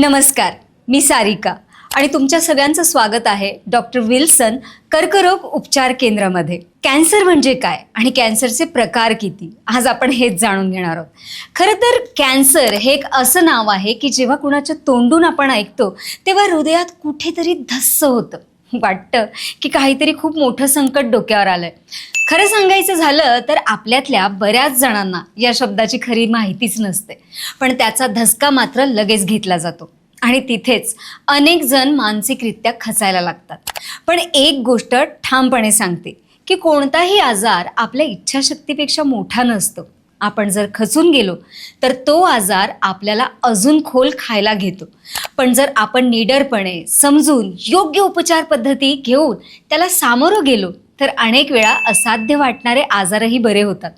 नमस्कार मी सारिका आणि तुमच्या सगळ्यांचं स्वागत आहे डॉक्टर विल्सन कर्करोग उपचार केंद्रामध्ये. कॅन्सर म्हणजे काय आणि कॅन्सरचे प्रकार किती? आज आपण हेच जाणून घेणार आहोत. खरं तर कॅन्सर हे एक असं नाव आहे की जेव्हा कुणाच्या तोंडून आपण ऐकतो तेव्हा हृदयात कुठेतरी धस्स होतं. वाटतं की काहीतरी खूप मोठं संकट डोक्यावर आलंय. खरं सांगायचं झालं तर आपल्यातल्या बऱ्याच जणांना या शब्दाची खरी माहितीच नसते. पण त्याचा धसका मात्र लगेच घेतला जातो. आणि तिथेच अनेक जण मानसिकरित्या खचायला लागतात. पण एक गोष्ट ठामपणे सांगते की कोणताही आजार आपल्या इच्छाशक्तीपेक्षा मोठा नसतो. आपण जर खचून गेलो तर तो आजार आपल्याला अजून खोल खायला घेतो. पण जर आपण निडरपणे समजून योग्य उपचार पद्धती घेऊन त्याला सामोरं गेलो तर अनेक वेळा असाध्य वाटणारे आजारही बरे होतात.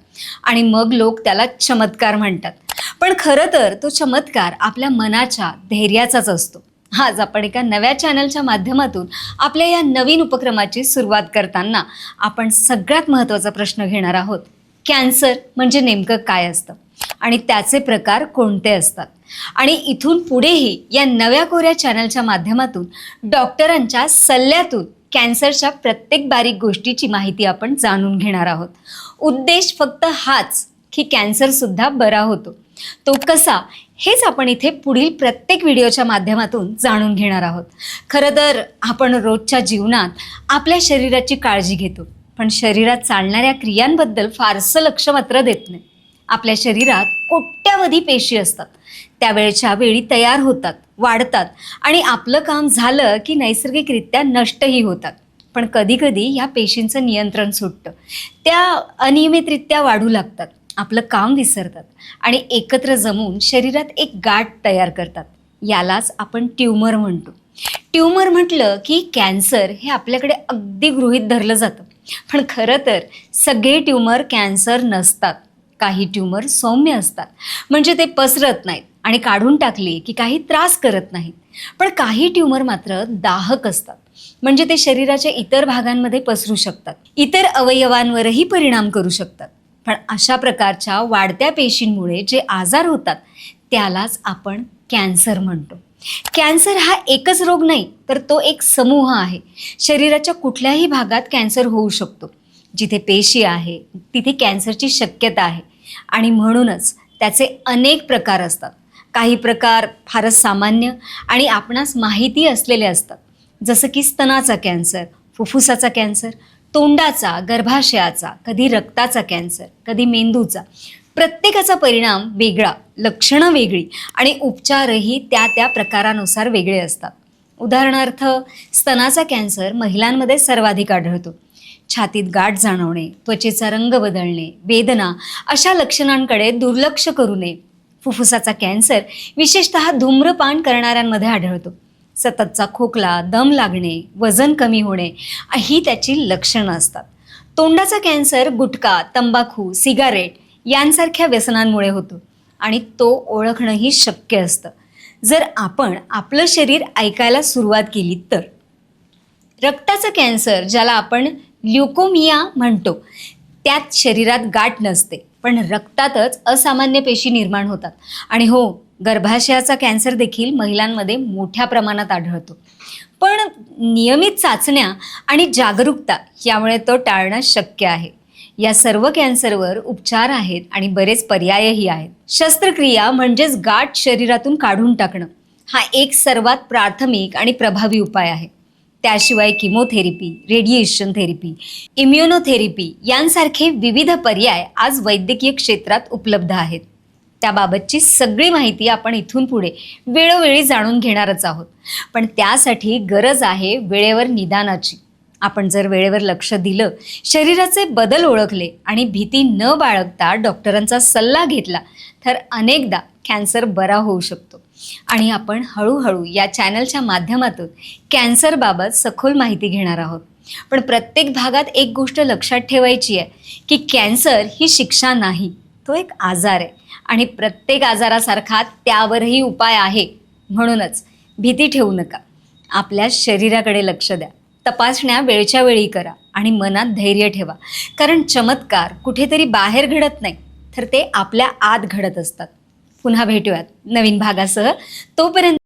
आणि मग लोक त्याला चमत्कार म्हणतात. पण खरं तर तो चमत्कार आपल्या मनाच्या धैर्याचाच असतो. आज आपण एका नव्या चॅनलच्या माध्यमातून आपल्या या नवीन उपक्रमाची सुरुवात करताना आपण सगळ्यात महत्त्वाचा प्रश्न घेणार आहोत. कॅन्सर म्हणजे नेमकं काय असतं? आणि त्याचे प्रकार कोणते असतात? आणि इथून पुढेही या नव्या कोऱ्या चॅनलच्या माध्यमातून डॉक्टरांच्या सल्ल्यातून कॅन्सरच्या प्रत्येक बारीक गोष्टीची माहिती आपण जाणून घेणार आहोत. उद्देश फक्त हाच की कॅन्सरसुद्धा बरा होतो. तो कसा हेच आपण इथे पुढील प्रत्येक व्हिडिओच्या माध्यमातून जाणून घेणार आहोत. खरं तर आपण रोजच्या जीवनात आपल्या शरीराची काळजी घेतो पण शरीरात चालणाऱ्या क्रियांबद्दल फारसं लक्ष मात्र देत नाही. आपल्या शरीरात कोट्यावधी पेशी असतात. त्यावेळच्या वेळी तयार होतात. वाढतात. आणि आपलं काम झालं की नैसर्गिकरित्या नष्टही होतात. पण कधीकधी ह्या पेशींचं नियंत्रण सुटतं. त्या अनियमितरित्या वाढू लागतात. आपलं काम विसरतात. आणि एकत्र जमून शरीरात एक गाठ तयार करतात. यालाच आपण ट्यूमर म्हणतो. ट्यूमर म्हटलं की कॅन्सर हे आपल्याकडे अगदी गृहीत धरलं जातं. पण खरं तर सगळे ट्यूमर कॅन्सर नसतात. काही ट्यूमर सौम्य असतात. म्हणजे ते पसरत नाहीत. आणि काढून टाकली की काही त्रास करत नाहीत. पण काही ट्यूमर मात्र दाहक असतात. म्हणजे ते शरीराच्या इतर भागांमध्ये पसरू शकतात. इतर अवयवांवरही परिणाम करू शकतात. पण अशा प्रकारच्या वाढत्या पेशींमुळे जे आजार होतात त्यालाच आपण कॅन्सर म्हणतो. कॅन्सर हा एकच रोग नाही तर तो एक समूह आहे. शरीराच्या कुठल्याही भागात कॅन्सर होऊ शकतो. जिथे पेशी आहे तिथे कॅन्सरची शक्यता आहे. आणि म्हणूनच त्याचे अनेक प्रकार असतात. काही प्रकार फारच सामान्य आणि आपणास माहिती असलेले असतात. जसं की स्तनाचा कॅन्सर फुफ्फुसाचा कॅन्सर तोंडाचा गर्भाशयाचा कधी रक्ताचा कॅन्सर कधी मेंदूचा. प्रत्येकाचा परिणाम वेगळा लक्षणं वेगळी आणि उपचारही त्या त्या प्रकारानुसार वेगळे असतात. उदाहरणार्थ स्तनाचा कॅन्सर महिलांमध्ये सर्वाधिक आढळतो. छातीत गाठ जाणवणे त्वचेचा रंग बदलणे वेदना अशा लक्षणांकडे दुर्लक्ष करू नये. फुफ्फुसाचा कॅन्सर विशेषतः धूम्रपान करणाऱ्यांमध्ये आढळतो. सततचा खोकला दम लागणे वजन कमी होणे ही त्याची लक्षणं असतात. तोंडाचा कॅन्सर गुटखा तंबाखू सिगारेट यांसारख्या व्यसनांमुळे होतो आणि तो ओळखणंही शक्य असतं. जर आपण आपलं शरीर ऐकायला सुरुवात केली तर. रक्ताचं कॅन्सर ज्याला आपण ल्युकोमिया म्हणतो त्यात शरीरात गाठ नसते पण रक्तातच असामान्य पेशी निर्माण होतात. आणि हो गर्भाशयाचा कॅन्सर देखील महिलांमध्ये मोठ्या प्रमाणात आढळतो. पण नियमित चाचण्या आणि जागरूकता यामुळे तो टाळणं शक्य आहे. या सर्व कॅन्सरवर उपचार आहेत आणि बरेच पर्यायही आहेत. शस्त्रक्रिया म्हणजेच गाठ शरीरातून काढून टाकणं हा एक सर्वात प्राथमिक आणि प्रभावी उपाय आहे. त्याशिवाय किमोथेरपी रेडिएशन थेरपी इम्युनोथेरपी यांसारखे विविध पर्याय आज वैद्यकीय क्षेत्रात उपलब्ध आहेत. त्याबाबतची सगळी माहिती आपण इथून पुढे वेळोवेळी जाणून घेणारच आहोत. पण त्यासाठी गरज आहे वेळेवर निदानाची. आपण जर वेळेवर लक्ष दिलं शरीराचे बदल ओळखले आणि भीती न बाळगता डॉक्टरांचा सल्ला घेतला तर अनेकदा कॅन्सर बरा होऊ शकतो. आणि आपण हळूहळू या चॅनलच्या माध्यमातून कॅन्सरबाबत सखोल माहिती घेणार आहोत. पण प्रत्येक भागात एक गोष्ट लक्षात ठेवायची आहे की कॅन्सर ही शिक्षा नाही तो एक आजार आहे. आणि प्रत्येक आजारासारखा त्यावरही उपाय आहे. म्हणूनच भीती ठेवू नका. आपल्या शरीराकडे लक्ष द्या. तपासण्या वेळच्या वेळी करा आणि मनात धैर्य ठेवा. कारण चमत्कार कुठेतरी बाहेर घडत नाही तर ते आपल्या आत घडत असतात. पुन्हा भेटूयात नवीन भागासह. तोपर्यंत